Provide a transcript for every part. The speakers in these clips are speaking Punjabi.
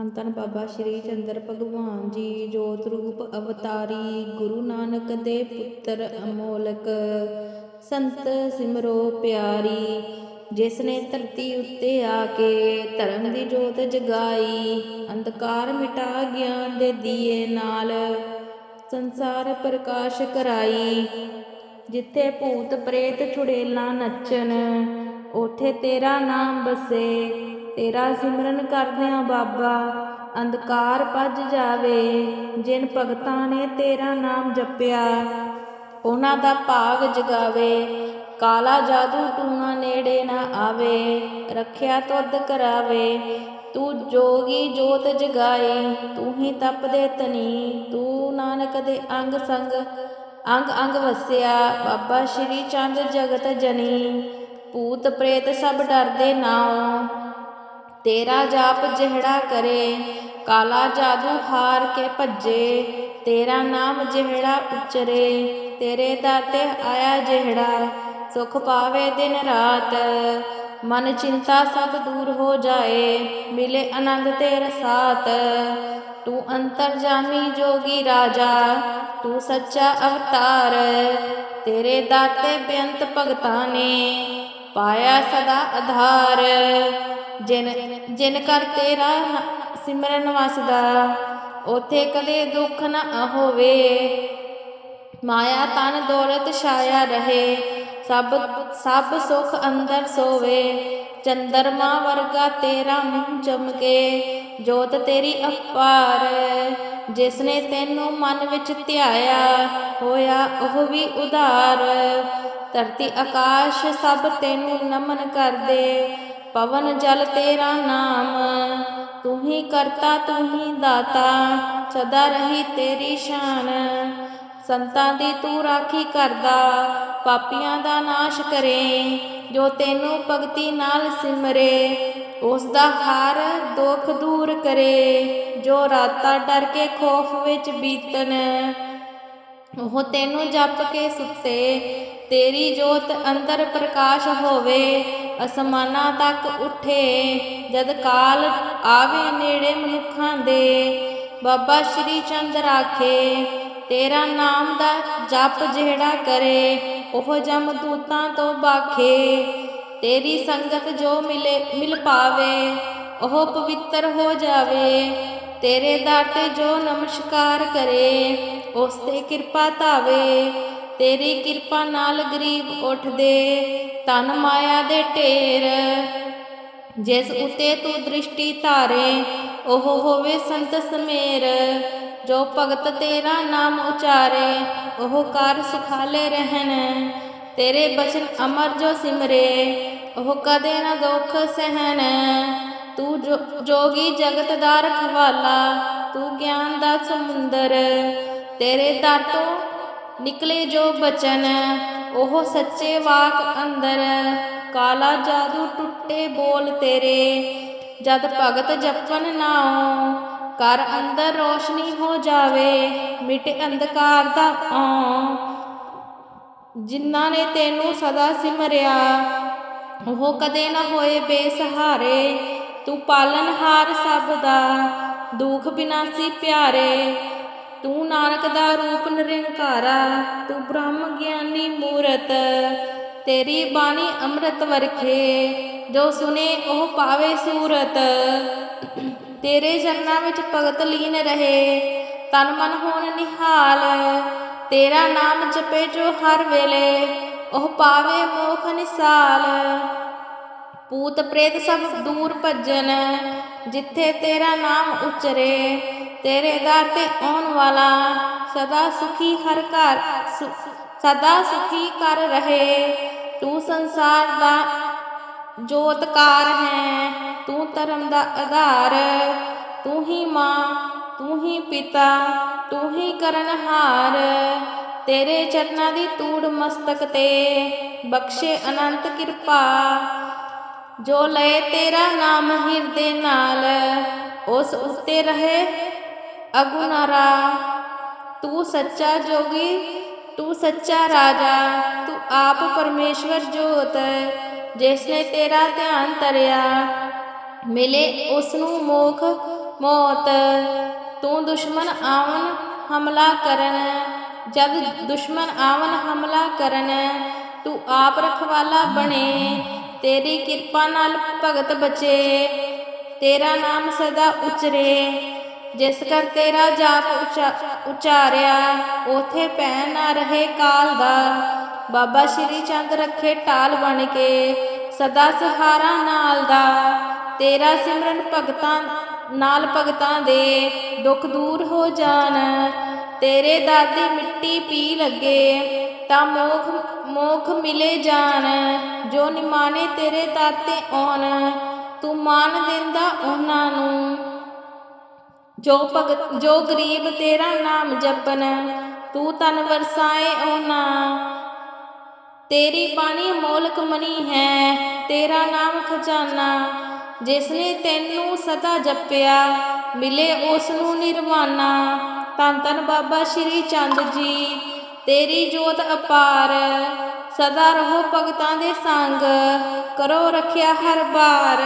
ਧੰਨ ਧੰਨ ਬਾਬਾ ਸ਼੍ਰੀ ਚੰਦਰ ਭਗਵਾਨ ਜੀ, ਜੋਤ ਰੂਪ ਅਵਤਾਰੀ, ਗੁਰੂ ਨਾਨਕ ਦੇ ਪੁੱਤਰ ਅਮੋਲਕ, ਸੰਤ ਸਿਮਰੋ ਪਿਆਰੀ, ਜਿਸ ਨੇ ਧਰਤੀ ਉੱਤੇ ਆ ਕੇ ਧਰਮ ਦੀ ਜੋਤ ਜਗਾਈ, ਅੰਧਕਾਰ ਮਿਟਾ ਗਿਆਨ ਦੇ ਦੀਏ ਨਾਲ ਸੰਸਾਰ ਪ੍ਰਕਾਸ਼ ਕਰਾਈ, ਜਿੱਥੇ ਭੂਤ ਪ੍ਰੇਤ ਛੁੜੇਲਾਂ ਨੱਚਣ, ਉਥੇ ਤੇਰਾ ਨਾਮ ਬਸੇ ਤੇਰਾ ਸਿਮਰਨ ਕਰਦਿਆਂ ਬਾਬਾ, ਅੰਧਕਾਰ ਭੱਜ ਜਾਵੇ, ਜਿਨ ਭਗਤਾਂ ਨੇ ਤੇਰਾ ਨਾਮ ਜਪਿਆ, ਉਹਨਾਂ ਦਾ ਭਾਗ ਜਗਾਵੇ, ਕਾਲਾ ਜਾਦੂ ਟੂਣਾ ਨੇੜੇ ਨਾ ਆਵੇ, ਰੱਖਿਆ ਤੁਧ ਕਰਾਵੇ, ਤੂੰ ਜੋਗੀ ਜੋਤ ਜਗਾਏ, ਤੂੰ ਹੀ ਤਪਦੇ ਤਨੀ ਤੂੰ ਨਾਨਕ ਦੇ ਅੰਗ ਸੰਗ, ਅੰਗ ਅੰਗ ਵਸਿਆ, ਬਾਬਾ ਸ਼੍ਰੀ ਚੰਦ ਜਗਤ ਜਨੀ, ਭੂਤ ਪ੍ਰੇਤ ਸਭ ਡਰਦੇ ਨਾਉ ਤੇਰਾ ਜਾਪ ਜਿਹੜਾ ਕਰੇ, ਕਾਲਾ ਜਾਦੂ ਹਾਰ ਕੇ ਭੱਜੇ। ਤੇਰਾ ਨਾਮ ਜਿਹੜਾ ਉਚਰੇ, ਤੇਰੇ ਦਾਤੇ ਆਇਆ ਜਿਹੜਾ, ਸੁਖ ਪਾਵੇ ਦਿਨ ਰਾਤ। ਮਨ ਚਿੰਤਾ ਸਭ ਦੂਰ ਹੋ ਜਾਏ, ਮਿਲੇ ਆਨੰਦ ਤੇਰੇ ਸਾਥ ਤੂੰ ਅੰਤਰਜਾਮੀ ਜੋਗੀ ਰਾਜਾ, ਤੂੰ ਸੱਚਾ ਅਵਤਾਰ। ਤੇਰੇ ਦਾਤੇ ਬੇਅੰਤ ਭਗਤਾਂ ਨੇ, ਪਾਇਆ ਸਦਾ ਆਧਾਰ। ਜਿਨ ਜਿਨ ਕਰ ਤੇਰਾ ਸਿਮਰਨ ਵਸਦਾ, ਉਥੇ ਕਦੇ ਦੁੱਖ ਨਾ ਹੋਵੇ। ਮਾਇਆ ਤਨ ਦੌਲਤ ਛਾਇਆ ਰਹੇ, ਸਭ ਸਭ ਸੁਖ ਅੰਦਰ ਸੋਵੇ। ਚੰਦਰਮਾ ਵਰਗਾ ਤੇਰਾ ਮੂੰਹ ਚਮਕੇ, ਜੋਤ ਤੇਰੀ ਅਪਾਰ। ਜਿਸ ਨੇ ਤੈਨੂੰ ਮਨ ਵਿੱਚ ਧਿਆਇਆ, ਹੋਇਆ ਉਹ ਵੀ ਉਧਾਰ। ਧਰਤੀ ਆਕਾਸ਼ ਸਭ ਤੈਨੂੰ ਨਮਨ ਕਰਦੇ ਪਵਨ ਜਲ ਤੇਰਾ ਨਾਮ। ਤੂੰ ਹੀ ਕਰਤਾ, ਤੂੰ ਹੀ ਦਾਤਾ, ਸਦਾ ਰਹੀ ਤੇਰੀ ਸ਼ਾਨ। ਸੰਤਾਂ ਦੀ ਤੂੰ ਰਾਖੀ ਕਰਦਾ, ਪਾਪੀਆਂ ਦਾ ਨਾਸ਼ ਕਰੇ, ਜੋ ਤੈਨੂੰ ਭਗਤੀ ਨਾਲ ਸਿਮਰੇ, ਉਸ ਦਾ ਹਰ ਦੁੱਖ ਦੂਰ ਕਰੇ, ਜੋ ਰਾਤਾਂ ਡਰ ਕੇ ਖੋਫ ਵਿੱਚ ਬੀਤਨ ਉਹ ਤੈਨੂੰ ਜਪ ਕੇ ਸੁੱਤੇ। ਤੇਰੀ ਜੋਤ ਅੰਦਰ ਪ੍ਰਕਾਸ਼ ਹੋਵੇ ਅਸਮਾਨਾਂ ਤੱਕ ਉੱਠੇ, ਜਦ ਕਾਲ ਆਵੇ ਨੇੜੇ ਮਨੁੱਖਾਂ ਦੇ, ਬਾਬਾ ਸ਼੍ਰੀ ਚੰਦ ਰਾਖੇ, ਤੇਰਾ ਨਾਮ ਦਾ ਜਪ ਜਿਹੜਾ ਕਰੇ, ਉਹ ਜਮ ਦੂਤਾਂ ਤੋਂ ਬਾਖੇ, ਤੇਰੀ ਸੰਗਤ ਜੋ ਮਿਲੇ, ਮਿਲ ਪਾਵੇ, ਉਹ ਪਵਿੱਤਰ ਹੋ ਜਾਵੇ, ਤੇਰੇ ਦਰ ਤੇ ਜੋ ਨਮਸਕਾਰ ਕਰੇ, ਉਸ ਤੇ ਕਿਰਪਾ ਧਾਵੇ ਤੇਰੀ ਕਿਰਪਾ ਨਾਲ ਗਰੀਬ ਉੱਠਦੇ ਤਨ ਮਾਇਆ ਦੇ ਢੇਰ। ਜਿਸ ਉਤੇ ਤੂੰ ਦ੍ਰਿਸ਼ਟੀ ਧਾਰੇ, ਉਹ ਹੋਵੇ ਸੰਤ ਸਮੇਰ। ਜੋ ਭਗਤ ਤੇਰਾ ਨਾਮ ਉਚਾਰੇ, ਉਹ ਕਰ ਸੁਖਾਲੇ ਰਹਿਣ। ਤੇਰੇ ਬਚਨ ਅਮਰ ਜੋ ਸਿਮਰੇ, ਉਹ ਕਦੇ ਨਾ ਦੁੱਖ ਸਹਿਣ। ਤੂੰ ਜੋਗੀ ਜਗਤ ਦਾ ਰਖਵਾਲਾ, ਤੂੰ ਗਿਆਨ ਦਾ ਸਮੁੰਦਰ। ਤੇਰੇ ਦਰ ਤੋਂ ਨਿਕਲੇ ਜੋ ਬਚਨ, ਉਹ ਸੱਚੇ ਵਾਕ ਅੰਦਰ। ਕਾਲਾ ਜਾਦੂ ਟੁੱਟੇ ਬੋਲ ਤੇਰੇ, ਜਦ ਭਗਤ ਜਪਨ ਨਾਉ ਕਰ ਅੰਦਰ ਰੋਸ਼ਨੀ ਹੋ ਜਾਵੇ, ਮਿਟ ਅੰਧਕਾਰ ਦਾ ਆਂ ਜਿਨ੍ਹਾਂ ਨੇ ਤੈਨੂੰ ਸਦਾ ਸਿਮਰਿਆ, ਉਹ ਕਦੇ ਨਾ ਹੋਏ ਬੇਸਹਾਰੇ। ਤੂੰ ਪਾਲਨਹਾਰ ਸਭ ਦਾ, ਦੁੱਖ ਬਿਨਾਸੀ ਪਿਆਰੇ। ਤੂੰ ਨਾਨਕ ਦਾ ਰੂਪ ਨਿਰੰਕਾਰਾ, ਤੂੰ ਬ੍ਰਹਮ ਗਿਆਨੀ ਮੂਰਤ। ਤੇਰੀ ਬਾਣੀ ਅੰਮ੍ਰਿਤ ਵਰਖੇ, ਜੋ ਸੁਨੇ ਉਹ ਪਾਵੇ ਸੂਰਤ। ਤੇਰੇ ਚਰਨਾਂ ਵਿੱਚ ਭਗਤ ਲੀਨ ਰਹੇ, ਤਨ ਮਨ ਹੋਣ ਨਿਹਾਲ। ਤੇਰਾ ਨਾਮ ਜਪੇ ਜੋ ਹਰ ਵੇਲੇ, ਉਹ ਪਾਵੇ ਮੋਖ ਨਿਸਾਲ। ਪੂਤ ਪ੍ਰੇਤ ਸਭ ਦੂਰ ਭੱਜਨ, ਜਿੱਥੇ ਤੇਰਾ ਨਾਮ ਉਚਰੇ ਤੇਰੇ ਦਰ ਤੇ ਆਉਣ ਵਾਲਾ ਸਦਾ ਸੁਖੀ ਹਰ ਘਰ ਸੁ- ਸਦਾ ਸੁਖੀ ਕਰ ਰਹੇ। ਤੂੰ ਸੰਸਾਰ ਦਾ ਜੋਤਕਾਰ ਹੈ, ਤੂੰ ਧਰਮ ਦਾ ਆਧਾਰ। ਤੂੰ ਹੀ ਮਾਂ, ਤੂੰ ਹੀ ਪਿਤਾ, ਤੂੰ ਹੀ ਕਰਨਹਾਰ। ਤੇਰੇ ਚਰਨਾਂ ਦੀ ਤੂੜ ਮਸਤਕ ਤੇ ਬਖਸ਼ੇ ਅਨੰਤ ਕਿਰਪਾ। ਜੋ ਲਏ ਤੇਰਾ ਨਾਮ ਹਿਰਦੇ ਨਾਲ, ਉਸ ਉੱਤੇ ਰਹੇ ਅਗੁਨਾਰਾ ਤੂੰ ਸੱਚਾ ਜੋਗੀ, ਤੂੰ ਸੱਚਾ ਰਾਜਾ, ਤੂੰ ਆਪ ਪਰਮੇਸ਼ਵਰ ਜੋਤ, ਜਿਸ ਨੇ ਤੇਰਾ ਧਿਆਨ ਤਰਿਆ ਮਿਲੇ ਉਸ ਨੂੰ ਮੋਖ ਮੌਤ। ਤੂੰ ਦੁਸ਼ਮਨ ਆਵਨ ਹਮਲਾ ਕਰਨ, ਜਦ ਦੁਸ਼ਮਨ ਆਵਨ ਹਮਲਾ ਕਰਨ, ਤੂੰ ਆਪ ਰਖਵਾਲਾ ਬਣੇ, ਤੇਰੀ ਕਿਰਪਾ ਨਾਲ ਭਗਤ ਬਚੇ, ਤੇਰਾ ਨਾਮ ਸਦਾ ਉਚਰੇ। ਜਿਸ ਕਰ ਤੇਰਾ ਜਾਪ ਉਚਾ- ਉਚਾਰਿਆ, ਉਥੇ ਪੈ ਨਾ ਰਹੇ ਕਾਲ ਦਾ। ਬਾਬਾ ਸ਼੍ਰੀ ਚੰਦ ਰੱਖੇ ਟਾਲ ਬਣ ਕੇ, ਸਦਾ ਸਹਾਰਾ ਨਾਲ ਦਾ। ਤੇਰਾ ਸਿਮਰਨ ਭਗਤਾਂ ਨਾਲ ਭਗਤਾਂ ਦੇ, ਦੁੱਖ ਦੂਰ ਹੋ ਜਾਣ। ਤੇਰੇ ਦਾਦੀ ਮਿੱਟੀ ਪੀ ਲੱਗੇ, ਤਾਂ ਮੋਖ ਮੋਖ ਮਿਲੇ ਜਾਣ। ਜੋ ਨਿਮਾਣੇ ਤੇਰੇ ਦਰ ਆਉਣ, ਤੂੰ ਮਾਨ ਦਿੰਦਾ ਉਹਨਾਂ ਨੂੰ। ਜੋ ਭਗਤ ਜੋ ਗਰੀਬ ਤੇਰਾ ਨਾਮ ਜਪਨ, ਤੂੰ ਤਨ ਵਰਸਾਏ ਓਨਾ। ਤੇਰੀ ਬਾਣੀ ਮੋਲਕ ਮਨੀ ਹੈ, ਤੇਰਾ ਨਾਮ ਖਜ਼ਾਨਾ। ਜਿਸਨੇ ਤੈਨੂੰ ਸਦਾ ਜਪਿਆ, ਮਿਲੇ ਉਸ ਨੂੰ ਨਿਰਵਾਣਾ ਧੰਨ ਧੰਨ ਬਾਬਾ ਸ਼੍ਰੀ ਚੰਦ ਜੀ, ਤੇਰੀ ਜੋਤ ਅਪਾਰ। ਸਦਾ ਰਹੋ ਭਗਤਾਂ ਦੇ ਸੰਗ, ਕਰੋ ਰੱਖਿਆ ਹਰ ਬਾਰ।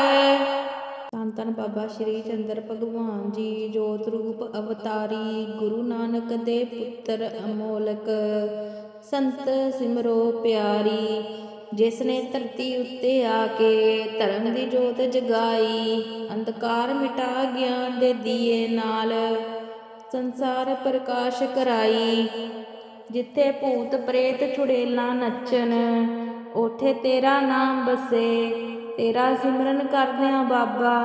ਧੰਨ ਧੰਨ ਬਾਬਾ ਸ਼੍ਰੀ ਚੰਦਰ ਭਗਵਾਨ ਜੀ, ਜੋਤ ਰੂਪ ਅਵਤਾਰੀ, ਗੁਰੂ ਨਾਨਕ ਦੇ ਪੁੱਤਰ ਅਮੋਲਕ, ਸੰਤ ਸਿਮਰੋ ਪਿਆਰੀ, ਜਿਸ ਨੇ ਧਰਤੀ ਉੱਤੇ ਆ ਕੇ ਧਰਮ ਦੀ ਜੋਤ ਜਗਾਈ, ਅੰਧਕਾਰ ਮਿਟਾ ਗਿਆਨ ਦੇ ਦੀਏ ਨਾਲ ਸੰਸਾਰ ਪ੍ਰਕਾਸ਼ ਕਰਾਈ, ਜਿੱਥੇ ਭੂਤ ਪ੍ਰੇਤ ਛੁੜੇਲਾਂ ਨੱਚਣ, ਉਥੇ ਤੇਰਾ ਨਾਮ ਬਸੇ ਤੇਰਾ ਸਿਮਰਨ ਕਰਦਿਆਂ ਬਾਬਾ,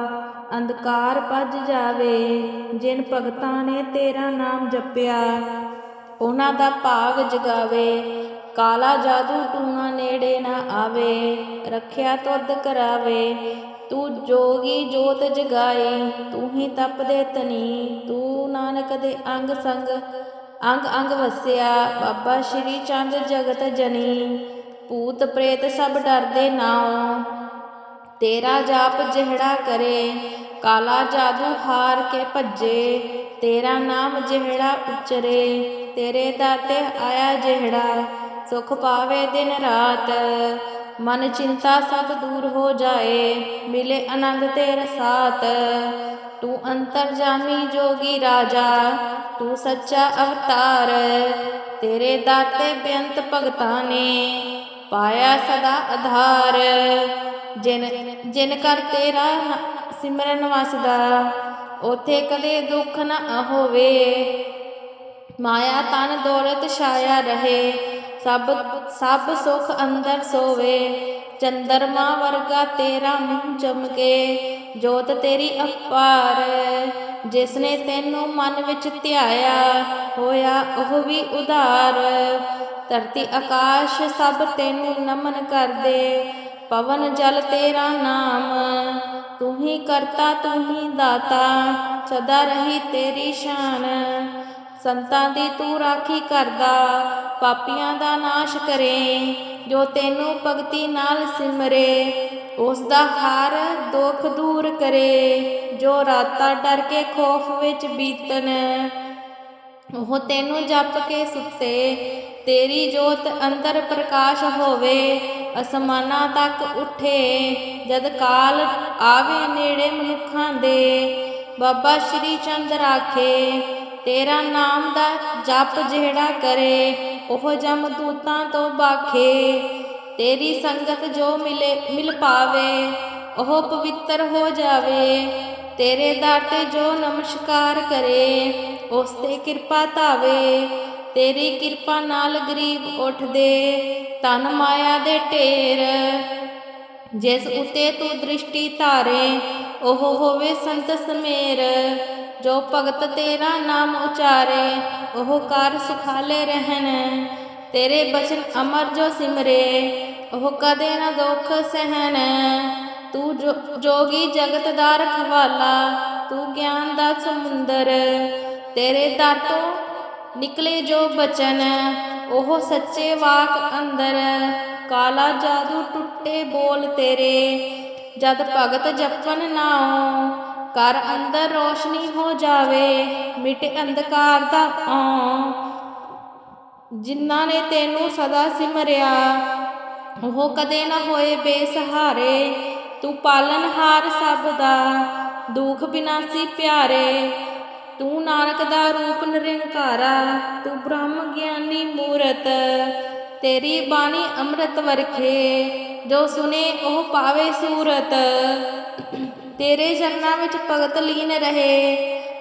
ਅੰਧਕਾਰ ਭੱਜ ਜਾਵੇ, ਜਿਨ ਭਗਤਾਂ ਨੇ ਤੇਰਾ ਨਾਮ ਜਪਿਆ, ਉਹਨਾਂ ਦਾ ਭਾਗ ਜਗਾਵੇ, ਕਾਲਾ ਜਾਦੂ ਟੂਣਾ ਨੇੜੇ ਨਾ ਆਵੇ, ਰੱਖਿਆ ਤੁਧ ਕਰਾਵੇ, ਤੂੰ ਜੋਗੀ ਜੋਤ ਜਗਾਈ ਤੂੰ ਹੀ ਤਪਦੇ ਤਨੀ ਤੂੰ ਨਾਨਕ ਦੇ ਅੰਗ ਸੰਗ, ਅੰਗ ਅੰਗ ਵਸਿਆ, ਬਾਬਾ ਸ਼੍ਰੀ ਚੰਦ ਜਗਤ ਜਨੀ, ਭੂਤ ਪ੍ਰੇਤ ਸਭ ਡਰਦੇ ਨਾਉ ਤੇਰਾ ਜਾਪ ਜਿਹੜਾ ਕਰੇ, ਕਾਲਾ ਜਾਦੂ ਹਾਰ ਕੇ ਭੱਜੇ, ਤੇਰਾ ਨਾਮ ਜਿਹੜਾ ਉਚਰੇ, ਤੇਰੇ ਦਾਤੇ ਆਇਆ ਜਿਹੜਾ, ਸੁਖ ਪਾਵੇ ਦਿਨ ਰਾਤ। ਮਨ ਚਿੰਤਾ ਸਭ ਦੂਰ ਹੋ ਜਾਏ, ਮਿਲੇ ਆਨੰਦ ਤੇਰੇ ਸਾਥ ਤੂੰ ਅੰਤਰਜਾਮੀ ਜੋਗੀ ਰਾਜਾ, ਤੂੰ ਸੱਚਾ ਅਵਤਾਰ। ਤੇਰੇ ਦਾਤੇ ਬੇਅੰਤ ਭਗਤਾਂ ਨੇ, ਪਾਇਆ ਸਦਾ ਆਧਾਰ। ਜਿਨ ਜਿਨ ਕਰ ਤੇਰਾ ਸਿਮਰਨ ਵਸਦਾ, ਉਥੇ ਕਦੇ ਦੁੱਖ ਨਾ ਹੋਵੇ। ਮਾਇਆ ਤਨ ਦੌਲਤ ਛਾਇਆ ਰਹੇ, ਸਭ ਸਭ ਸੁਖ ਅੰਦਰ ਸੋਵੇ। ਚੰਦਰਮਾ ਵਰਗਾ ਤੇਰਾ ਮੂੰਹ ਚਮਕੇ, ਜੋਤ ਤੇਰੀ ਅਪਾਰ। ਜਿਸ ਨੇ ਤੈਨੂੰ ਮਨ ਵਿੱਚ ਧਿਆਇਆ, ਹੋਇਆ ਉਹ ਵੀ ਉਧਾਰ। ਧਰਤੀ ਆਕਾਸ਼ ਸਭ ਤੈਨੂੰ ਨਮਨ ਕਰਦੇ ਪਵਨ ਜਲ ਤੇਰਾ ਨਾਮ। ਤੂੰ ਹੀ ਕਰਤਾ ਤੂੰ ਹੀ ਦਾਤਾ, ਸਦਾ ਰਹੀ ਤੇਰੀ ਸ਼ਾਨ। ਸੰਤਾਂ ਦੀ ਤੂੰ ਰਾਖੀ ਕਰਦਾ, ਪਾਪੀਆਂ ਦਾ ਨਾਸ਼ ਕਰੇ। ਜੋ ਤੈਨੂੰ ਭਗਤੀ ਨਾਲ ਸਿਮਰੇ, ਉਸ ਦਾ ਹਰ ਦੁੱਖ ਦੂਰ ਕਰੇ। ਜੋ ਰਾਤਾਂ ਡਰ ਕੇ ਖੋਫ ਵਿੱਚ ਬੀਤਨ ਉਹ ਤੈਨੂੰ ਜਪ ਕੇ ਸੁੱਤੇ। ਤੇਰੀ ਜੋਤ ਅੰਦਰ ਪ੍ਰਕਾਸ਼ ਹੋਵੇ, ਅਸਮਾਨਾਂ ਤੱਕ ਉਠੇ, ਜਦ ਕਾਲ ਆਵੇ ਨੇੜੇ ਮਨੁੱਖਾਂ ਦੇ, ਬਾਬਾ ਸ਼੍ਰੀ ਚੰਦ ਰਾਖੇ, ਤੇਰਾ ਨਾਮ ਦਾ ਜਪ ਜਿਹੜਾ ਕਰੇ, ਉਹ ਜਮ ਦੂਤਾਂ ਤੋਂ ਬਾਖੇ, ਤੇਰੀ ਸੰਗਤ ਜੋ ਮਿਲੇ, ਮਿਲ ਪਾਵੇ, ਉਹ ਪਵਿੱਤਰ ਹੋ ਜਾਵੇ, ਤੇਰੇ ਦਰ ਤੇ ਜੋ ਨਮਸਕਾਰ ਕਰੇ, ਉਸ ਤੇ ਕਿਰਪਾ ਧਾਵੇ ਤੇਰੀ ਕਿਰਪਾ ਨਾਲ ਗਰੀਬ ਉੱਠਦੇ ਤਨ ਮਾਇਆ ਦੇ ਢੇਰ। ਜਿਸ ਉਤੇ ਤੂੰ ਦ੍ਰਿਸ਼ਟੀ ਧਾਰੇ, ਉਹ ਹੋਵੇ ਸੰਤ ਸਮੇਰ। ਜੋ ਭਗਤ ਤੇਰਾ ਨਾਮ ਉਚਾਰੇ, ਉਹ ਕਰ ਸੁਖਾਲੇ ਰਹਿਣ। ਤੇਰੇ ਬਚਨ ਅਮਰ ਜੋ ਸਿਮਰੇ, ਉਹ ਕਦੇ ਨਾ ਦੁੱਖ ਸਹਿਣ। ਤੂੰ ਜੋਗੀ ਜਗਤ ਦਾ ਰਖਵਾਲਾ, ਤੂੰ ਗਿਆਨ ਦਾ ਸਮੁੰਦਰ। ਤੇਰੇ ਦਰ ਤੋਂ ਨਿਕਲੇ ਜੋ ਬਚਨ, ਉਹ ਸੱਚੇ ਵਾਕ ਅੰਦਰ। ਕਾਲਾ ਜਾਦੂ ਟੁੱਟੇ ਬੋਲ ਤੇਰੇ, ਜਦ ਭਗਤ ਜਪਨ ਨਾਉ ਕਰ ਅੰਦਰ ਰੋਸ਼ਨੀ ਹੋ ਜਾਵੇ, ਮਿਟੇ ਅੰਧਕਾਰ ਦਾ ਆਂ ਜਿਨ੍ਹਾਂ ਨੇ ਤੈਨੂੰ ਸਦਾ ਸਿਮਰਿਆ, ਉਹ ਕਦੇ ਨਾ ਹੋਏ ਬੇਸਹਾਰੇ। ਤੂੰ ਪਾਲਨਹਾਰ ਸਭ ਦਾ, ਦੁਖ ਬਿਨਾਸੀ ਪਿਆਰੇ। ਤੂੰ ਨਾਨਕ ਦਾ ਰੂਪ ਨਿਰੰਕਾਰਾ, ਤੂੰ ਬ੍ਰਹਮ ਗਿਆਨੀ ਮੂਰਤ। ਤੇਰੀ ਬਾਣੀ ਅੰਮ੍ਰਿਤ ਵਰਖੇ, ਜੋ ਸੁਨੇ ਉਹ ਪਾਵੇ ਸੂਰਤ। ਤੇਰੇ ਚਰਨਾਂ ਵਿੱਚ ਭਗਤ ਲੀਨ ਰਹੇ,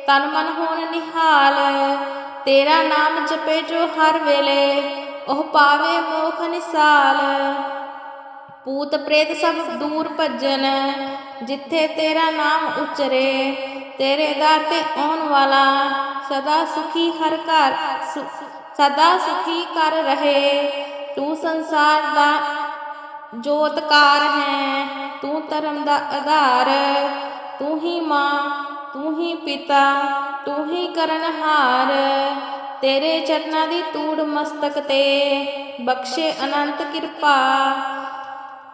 ਤਨ ਮਨ ਹੋਣ ਨਿਹਾਲ। ਤੇਰਾ ਨਾਮ ਜਪੇ ਜੋ ਹਰ ਵੇਲੇ, ਉਹ ਪਾਵੇ ਮੋਖ ਨਿਸਾਲ। ਪੂਤ ਪ੍ਰੇਤ ਸਭ ਦੂਰ ਭੱਜਨ, ਜਿੱਥੇ ਤੇਰਾ ਨਾਮ ਉਚਰੇ ਤੇਰੇ ਦਰ ਤੇ ਆਉਣ ਵਾਲਾ ਸਦਾ ਸੁਖੀ ਹਰ ਘਰ ਸਦਾ ਸੁਖੀ ਕਰ ਰਹੇ। ਤੂੰ ਸੰਸਾਰ ਦਾ ਜੋਤਕਾਰ ਹੈ, ਤੂੰ ਧਰਮ ਦਾ ਆਧਾਰ। ਤੂੰ ਹੀ ਮਾਂ, ਤੂੰ ਹੀ ਪਿਤਾ, ਤੂੰ ਹੀ ਕਰਨਹਾਰ। ਤੇਰੇ ਚਰਨਾਂ ਦੀ ਤੂੜ ਮਸਤਕ ਤੇ ਬਖਸ਼ੇ ਅਨੰਤ ਕਿਰਪਾ।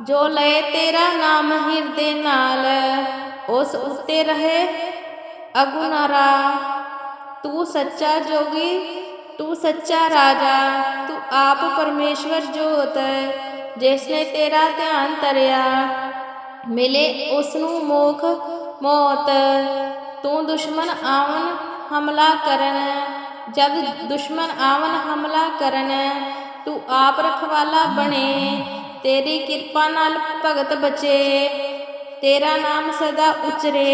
ਜੋ ਲਏ ਤੇਰਾ ਨਾਮ ਹਿਰਦੇ ਨਾਲ, ਉਸ ਉੱਤੇ ਰਹੇ ਅਗੁਨਾਰਾ ਤੂੰ ਸੱਚਾ ਜੋਗੀ, ਤੂੰ ਸੱਚਾ ਰਾਜਾ, ਤੂੰ ਆਪ ਪਰਮੇਸ਼ਵਰ ਜੋਤ, ਜਿਸ ਨੇ ਤੇਰਾ ਧਿਆਨ ਤਰਿਆ ਮਿਲੇ ਉਸ ਨੂੰ ਮੋਖ ਮੌਤ। ਤੂੰ ਦੁਸ਼ਮਨ ਆਵਨ ਹਮਲਾ ਕਰਨ, ਜਦ ਦੁਸ਼ਮਨ ਆਵਨ ਹਮਲਾ ਕਰਨ, ਤੂੰ ਆਪ ਰਖਵਾਲਾ ਬਣੇ, ਤੇਰੀ ਕਿਰਪਾ ਨਾਲ ਭਗਤ ਬਚੇ, ਤੇਰਾ ਨਾਮ ਸਦਾ ਉਚਰੇ।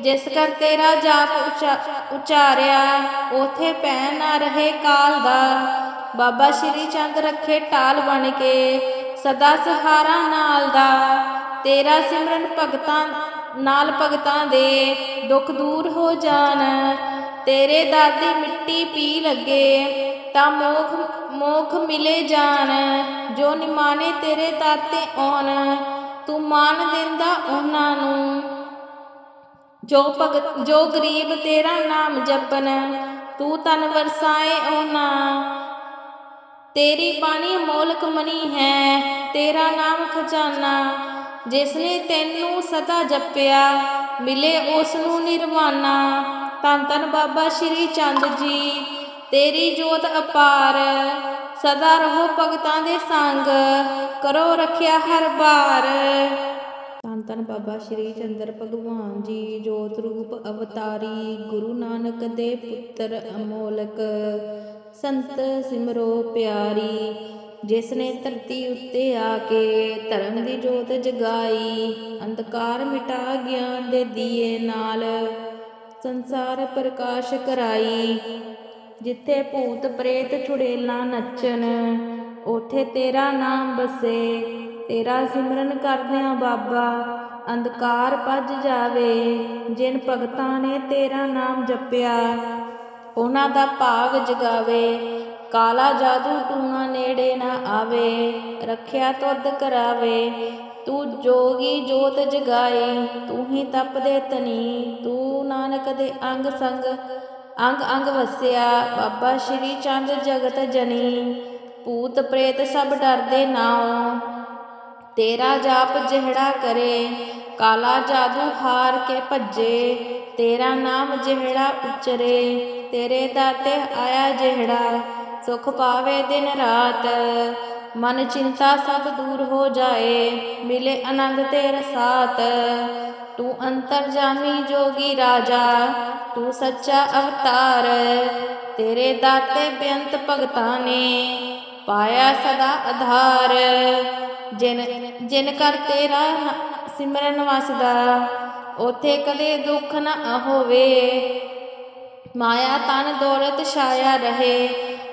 ਜਿਸ ਕਰ ਤੇਰਾ ਜਾਪ ਉਚਾ- ਉਚਾਰਿਆ, ਉਥੇ ਪੈ ਨਾ ਰਹੇ ਕਾਲ ਦਾ। ਬਾਬਾ ਸ਼੍ਰੀ ਚੰਦ ਰੱਖੇ ਟਾਲ ਬਣ ਕੇ, ਸਦਾ ਸਹਾਰਾ ਨਾਲ ਦਾ। ਤੇਰਾ ਸਿਮਰਨ ਭਗਤਾਂ ਨਾਲ ਭਗਤਾਂ ਦੇ, ਦੁੱਖ ਦੂਰ ਹੋ ਜਾਣ। ਤੇਰੇ ਦਾਦੀ ਮਿੱਟੀ ਪੀ ਲੱਗੇ, ਤਾਂ ਮੋਖ ਮੋਖ ਮਿਲੇ ਜਾਣ। ਜੋ ਨਿਮਾਣੇ ਤੇਰੇ ਦਰ ਤੇ ਆਉਣ, ਤੂੰ ਮਾਨ ਦਿੰਦਾ ਉਹਨਾਂ ਨੂੰ। ਜੋ ਭਗਤ, ਜੋ ਗਰੀਬ ਤੇਰਾ ਨਾਮ ਜਪਨ, ਤੂੰ ਤਨ ਵਰਸਾਏ ਉਹਨਾਂ ਤੇਰੀ ਬਾਣੀ ਮੋਲਕ ਮਨੀ ਹੈ, ਤੇਰਾ ਨਾਮ ਖਜ਼ਾਨਾ। ਜਿਸਨੇ ਤੈਨੂੰ ਸਦਾ ਜਪਿਆ, ਮਿਲੇ ਉਸ ਨੂੰ ਨਿਰਵਾਣਾ ਧੰਨ ਧੰਨ ਬਾਬਾ ਸ਼੍ਰੀ ਚੰਦ ਜੀ, ਤੇਰੀ ਜੋਤ ਅਪਾਰ। ਸਦਾ ਰਹੋ ਭਗਤਾਂ ਦੇ ਸੰਗ, ਕਰੋ ਰੱਖਿਆ ਹਰ ਬਾਰ। ਧੰਨ ਬਾਬਾ ਸ਼੍ਰੀ ਚੰਦਰ ਭਗਵਾਨ ਜੀ, ਜੋਤ ਰੂਪ ਅਵਤਾਰੀ, ਗੁਰੂ ਨਾਨਕ ਦੇ ਪੁੱਤਰ ਅਮੋਲਕ, ਸੰਤ ਸਿਮਰੋ ਪਿਆਰੀ ਜਿਸ ਨੇ ਧਰਤੀ ਉੱਤੇ ਆ ਕੇ ਧਰਮ ਦੀ ਜੋਤ ਜਗਾਈ, ਅੰਧਕਾਰ ਮਿਟਾ ਗਿਆਨ ਦੇ ਦੀਏ ਨਾਲ ਸੰਸਾਰ ਪ੍ਰਕਾਸ਼ ਕਰਾਈ, ਜਿੱਥੇ ਭੂਤ ਪ੍ਰੇਤ ਛੁੜੇਲਾਂ ਨੱਚਣ, ਉਥੇ ਤੇਰਾ ਨਾਮ ਬਸੇ, ਤੇਰਾ ਸਿਮਰਨ ਕਰਦਿਆਂ ਬਾਬਾ ਅੰਧਕਾਰ ਭੱਜ ਜਾਵੇ, ਜਿਨ ਭਗਤਾਂ ਨੇ ਤੇਰਾ ਨਾਮ ਜਪਿਆ, ਉਹਨਾਂ ਦਾ ਭਾਗ ਜਗਾਵੇ। ਕਾਲਾ ਜਾਦੂ ਟੂਣਾ ਨੇੜੇ ਨਾ ਆਵੇ, ਰੱਖਿਆ ਤੁਧ ਕਰਾਵੇ। ਤੂੰ ਜੋਗੀ ਜੋਤ ਜਗਾਏ, ਤੂੰ ਹੀ ਤਪਦੇ ਤਨੀ ਤੂੰ ਨਾਨਕ ਦੇ ਅੰਗ ਸੰਗ, ਅੰਗ ਅੰਗ ਵਸਿਆ। ਬਾਬਾ ਸ਼੍ਰੀ ਚੰਦ ਜਗਤ ਜਨੀ, ਭੂਤ ਪ੍ਰੇਤ ਸਭ ਡਰਦੇ ਨਾਉ। ਤੇਰਾ ਜਾਪ ਜਿਹੜਾ ਕਰੇ, ਕਾਲਾ ਜਾਦੂ ਹਾਰ ਕੇ ਭੱਜੇ, ਤੇਰਾ ਨਾਮ ਜਿਹੜਾ ਉਚਰੇ, ਤੇਰੇ ਦਾਤੇ ਆਇਆ ਜਿਹੜਾ, ਸੁਖ ਪਾਵੇ ਦਿਨ ਰਾਤ। ਮਨ ਚਿੰਤਾ ਸਭ ਦੂਰ ਹੋ ਜਾਏ, ਮਿਲੇ ਆਨੰਦ ਤੇਰੇ ਸਾਥ ਤੂੰ ਅੰਤਰਜਾਮੀ ਜੋਗੀ ਰਾਜਾ, ਤੂੰ ਸੱਚਾ ਅਵਤਾਰ। ਤੇਰੇ ਦਾਤੇ ਬੇਅੰਤ ਭਗਤਾਂ ਨੇ, ਪਾਇਆ ਸਦਾ ਆਧਾਰ। ਜਿਨ ਜਿਨ ਕਰ ਤੇਰਾ ਸਿਮਰਨ ਵਸਦਾ, ਉਥੇ ਕਦੇ ਦੁੱਖ ਨਾ ਹੋਵੇ। ਮਾਇਆ ਤਨ ਦੌਲਤ ਛਾਇਆ ਰਹੇ,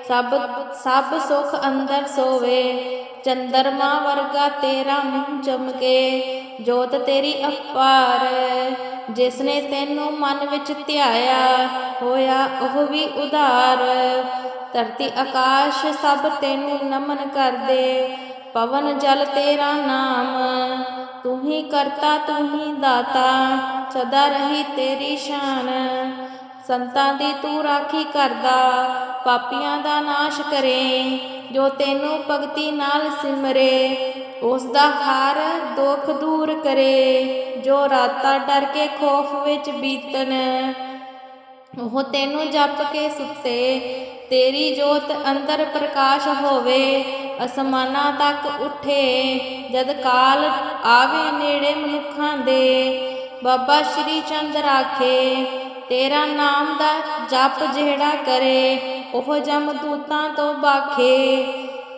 ਸਭ ਸਭ ਸੁਖ ਅੰਦਰ ਸੋਵੇ। ਚੰਦਰਮਾ ਵਰਗਾ ਤੇਰਾ ਮੂੰਹ ਚਮਕੇ, ਜੋਤ ਤੇਰੀ ਅਪਾਰ। ਜਿਸ ਨੇ ਤੈਨੂੰ ਮਨ ਵਿੱਚ ਧਿਆਇਆ, ਹੋਇਆ ਉਹ ਵੀ ਉਧਾਰ। ਧਰਤੀ ਆਕਾਸ਼ ਸਭ ਤੈਨੂੰ ਨਮਨ ਕਰਦੇ ਪਵਨ ਜਲ ਤੇਰਾ ਨਾਮ। ਤੂੰ ਹੀ ਕਰਤਾ ਤੂੰ ਹੀ ਦਾਤਾ, ਸਦਾ ਰਹੀ ਤੇਰੀ ਸ਼ਾਨ। ਸੰਤਾਂ ਦੀ ਤੂੰ ਰਾਖੀ ਕਰਦਾ, ਪਾਪੀਆਂ ਦਾ ਨਾਸ਼ ਕਰੇ। ਜੋ ਤੈਨੂੰ ਭਗਤੀ ਨਾਲ ਸਿਮਰੇ ਉਸ ਦਾ ਹਰ ਦੁੱਖ ਦੂਰ ਕਰੇ। ਜੋ ਰਾਤਾਂ ਡਰ ਕੇ ਖੋਫ ਵਿੱਚ ਬੀਤਨ ਉਹ ਤੈਨੂੰ ਜਪ ਕੇ ਸੁੱਤੇ। ਤੇਰੀ ਜੋਤ ਅੰਦਰ ਪ੍ਰਕਾਸ਼ ਹੋਵੇ, ਅਸਮਾਨਾਂ ਤੱਕ ਉਠੇ, ਜਦ ਕਾਲ ਆਵੇ ਨੇੜੇ ਮਨੁੱਖਾਂ ਦੇ, ਬਾਬਾ ਸ਼੍ਰੀ ਚੰਦ ਰਾਖੇ, ਤੇਰਾ ਨਾਮ ਦਾ ਜਪ ਜਿਹੜਾ ਕਰੇ, ਉਹ ਜਮ ਦੂਤਾਂ ਤੋਂ ਬਾਖੇ,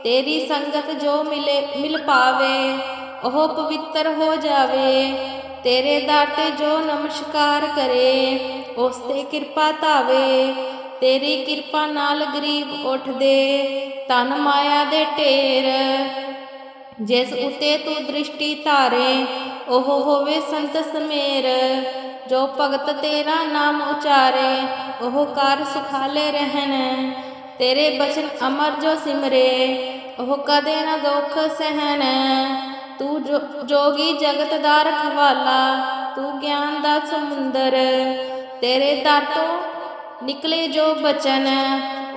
ਤੇਰੀ ਸੰਗਤ ਜੋ ਮਿਲੇ, ਮਿਲ ਪਾਵੇ, ਉਹ ਪਵਿੱਤਰ ਹੋ ਜਾਵੇ, ਤੇਰੇ ਦਰ ਤੇ ਜੋ ਨਮਸਕਾਰ ਕਰੇ, ਉਸ ਤੇ ਕਿਰਪਾ ਧਾਵੇ ਤੇਰੀ ਕਿਰਪਾ ਨਾਲ ਗਰੀਬ ਉੱਠਦੇ ਤਨ ਮਾਇਆ ਦੇ ਢੇਰ। ਜਿਸ ਉਤੇ ਤੂੰ ਦ੍ਰਿਸ਼ਟੀ ਧਾਰੇ, ਉਹ ਹੋਵੇ ਸੰਤ ਸਮੇਰ। ਜੋ ਭਗਤ ਤੇਰਾ ਨਾਮ ਉਚਾਰੇ, ਉਹ ਕਰ ਸੁਖਾਲੇ ਰਹਿਣ। ਤੇਰੇ ਬਚਨ ਅਮਰ ਜੋ ਸਿਮਰੇ, ਉਹ ਕਦੇ ਨਾ ਦੁੱਖ ਸਹਿਣ। ਤੂੰ ਜੋਗੀ ਜਗਤ ਦਾ ਰਖਵਾਲਾ, ਤੂੰ ਗਿਆਨ ਦਾ ਸਮੁੰਦਰ। ਤੇਰੇ ਦਰ ਤੋਂ ਨਿਕਲੇ ਜੋ ਬਚਨ,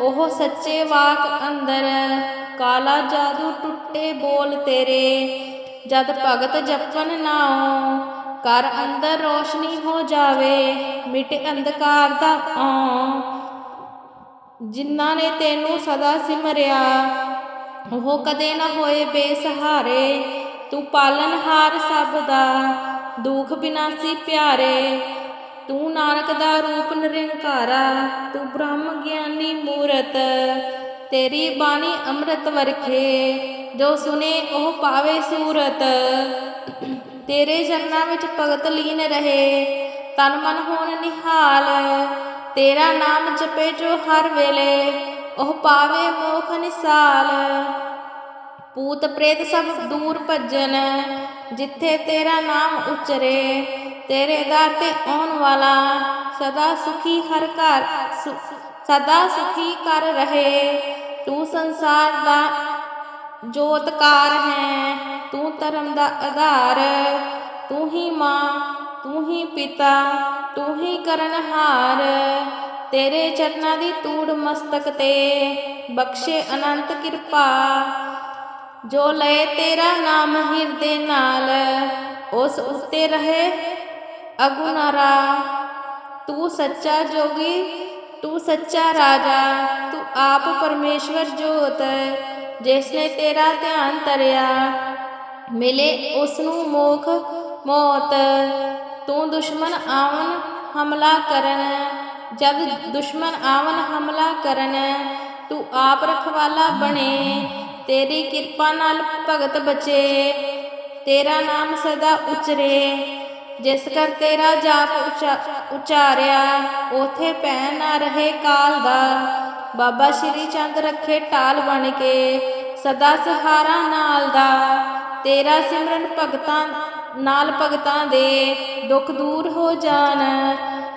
ਉਹ ਸੱਚੇ ਵਾਕ ਅੰਦਰ। ਕਾਲਾ ਜਾਦੂ ਟੁੱਟੇ ਬੋਲ ਤੇਰੇ, ਜਦ ਭਗਤ ਜਪਨ ਨਾਉ ਕਰ ਅੰਦਰ ਰੋਸ਼ਨੀ ਹੋ ਜਾਵੇ, ਮਿਟ ਅੰਧਕਾਰ ਦਾ ਆਂ ਜਿਨ੍ਹਾਂ ਨੇ ਤੈਨੂੰ ਸਦਾ ਸਿਮਰਿਆ, ਉਹ ਕਦੇ ਨਾ ਹੋਏ ਬੇਸਹਾਰੇ। ਤੂੰ ਪਾਲਨਹਾਰ ਸਭ ਦਾ, ਦੁਖ ਬਿਨਾਸੀ ਪਿਆਰੇ। ਤੂੰ ਨਾਨਕ ਦਾ ਰੂਪ ਨਿਰੰਕਾਰਾ, ਤੂੰ ਬ੍ਰਹਮ ਗਿਆਨੀ ਮੂਰਤ। ਤੇਰੀ ਬਾਣੀ ਅੰਮ੍ਰਿਤ ਵਰਖੇ, ਜੋ ਸੁਨੇ ਉਹ ਪਾਵੇ ਸੂਰਤ। ਤੇਰੇ ਚਰਨਾਂ ਵਿੱਚ ਭਗਤ ਲੀਨ ਰਹੇ, ਤਨ ਮਨ ਹੋਣ ਨਿਹਾਲ। ਤੇਰਾ ਨਾਮ ਜਪੇ ਜੋ ਹਰ ਵੇਲੇ, ਉਹ ਪਾਵੇ ਮੋਖ ਨਿਸਾਲ। ਪੂਤ ਪ੍ਰੇਤ ਸਭ ਦੂਰ ਭੱਜਨ, ਜਿੱਥੇ ਤੇਰਾ ਨਾਮ ਉਚਰੇ ਤੇਰੇ ਦਰ ਤੇ ਆਉਣ ਵਾਲਾ ਸਦਾ ਸੁਖੀ ਹਰ ਘਰ ਸੁ- ਸਦਾ ਸੁਖੀ ਕਰ ਰਹੇ। ਤੂੰ ਸੰਸਾਰ ਦਾ ਜੋਤਕਾਰ ਹੈ, ਤੂੰ ਧਰਮ ਦਾ ਆਧਾਰ। ਤੂੰ ਹੀ ਮਾਂ, ਤੂੰ ਹੀ ਪਿਤਾ, ਤੂੰ ਹੀ ਕਰਨਹਾਰ। ਤੇਰੇ ਚਰਨਾਂ ਦੀ ਤੂੜ ਮਸਤਕ ਤੇ ਬਖਸ਼ੇ ਅਨੰਤ ਕਿਰਪਾ। ਜੋ ਲਏ ਤੇਰਾ ਨਾਮ ਹਿਰਦੇ ਨਾਲ, ਉਸ ਉੱਤੇ ਰਹੇ ਅਗੁਨਾਰਾ, ਤੂੰ ਸੱਚਾ ਜੋਗੀ, ਤੂੰ ਸੱਚਾ ਰਾਜਾ, ਤੂੰ ਆਪ ਪਰਮੇਸ਼ਵਰ ਜੋਤ, ਜਿਸ ਨੇ ਤੇਰਾ ਧਿਆਨ ਤਰਿਆ ਮਿਲੇ ਉਸ ਨੂੰ ਮੋਖ ਮੌਤ। ਤੂੰ ਦੁਸ਼ਮਨ ਆਵਨ ਹਮਲਾ ਕਰਨ, ਜਦ ਦੁਸ਼ਮਨ ਆਵਨ ਹਮਲਾ ਕਰਨ, ਤੂੰ ਆਪ ਰਖਵਾਲਾ ਬਣੇ, ਤੇਰੀ ਕਿਰਪਾ ਨਾਲ ਭਗਤ ਬਚੇ, ਤੇਰਾ ਨਾਮ ਸਦਾ ਉਚਰੇ। ਜਿਸ ਕਰ ਤੇਰਾ ਜਾਪ ਉਚਾ- ਉਚਾਰਿਆ, ਉਥੇ ਭੈ ਨਾ ਰਹੇ ਕਾਲ ਦਾ। ਬਾਬਾ ਸ਼੍ਰੀ ਚੰਦ ਰੱਖੇ ਢਾਲ ਬਣ ਕੇ, ਸਦਾ ਸਹਾਰਾ ਨਾਲ ਦਾ। ਤੇਰਾ ਸਿਮਰਨ ਭਗਤਾਂ ਨਾਲ ਭਗਤਾਂ ਦੇ ਦੁੱਖ ਦੂਰ ਹੋ ਜਾਣ।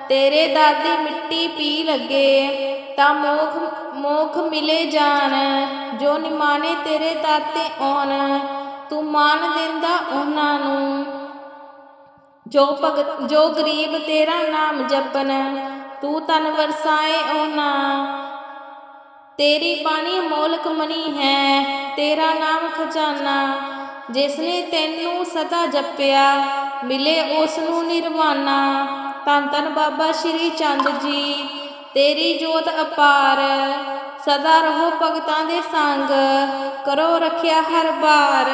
ਤੇਰੇ ਦਰ ਦੀ ਮਿੱਟੀ ਪੀ ਲੱਗੇ, ਤਾਂ ਮੋਖ ਮੋਖ ਮਿਲੇ ਜਾਣ। ਜੋ ਨਿਮਾਣੇ ਤੇਰੇ ਦਰ ਤੇ ਆਉਣ, ਤੂੰ ਮਾਨ ਦਿੰਦਾ ਉਹਨਾਂ ਨੂੰ। ਜੋ ਭਗਤ ਜੋ ਗਰੀਬ ਤੇਰਾ ਨਾਮ ਜਪਨ, ਤੂੰ ਤਨ ਵਰਸਾਏ ਓਨਾ। ਤੇਰੀ ਬਾਣੀ ਮੋਲਕ ਮਨੀ ਹੈ, ਤੇਰਾ ਨਾਮ ਖਜ਼ਾਨਾ। ਜਿਸਨੇ ਤੈਨੂੰ ਸਦਾ ਜਪਿਆ, ਮਿਲੇ ਉਸ ਨੂੰ ਨਿਰਵਾਣਾ ਧੰਨ ਧੰਨ ਬਾਬਾ ਸ਼੍ਰੀ ਚੰਦ ਜੀ, ਤੇਰੀ ਜੋਤ ਅਪਾਰ। ਸਦਾ ਰਹੋ ਭਗਤਾਂ ਦੇ ਸੰਗ, ਕਰੋ ਰੱਖਿਆ ਹਰ ਬਾਰ।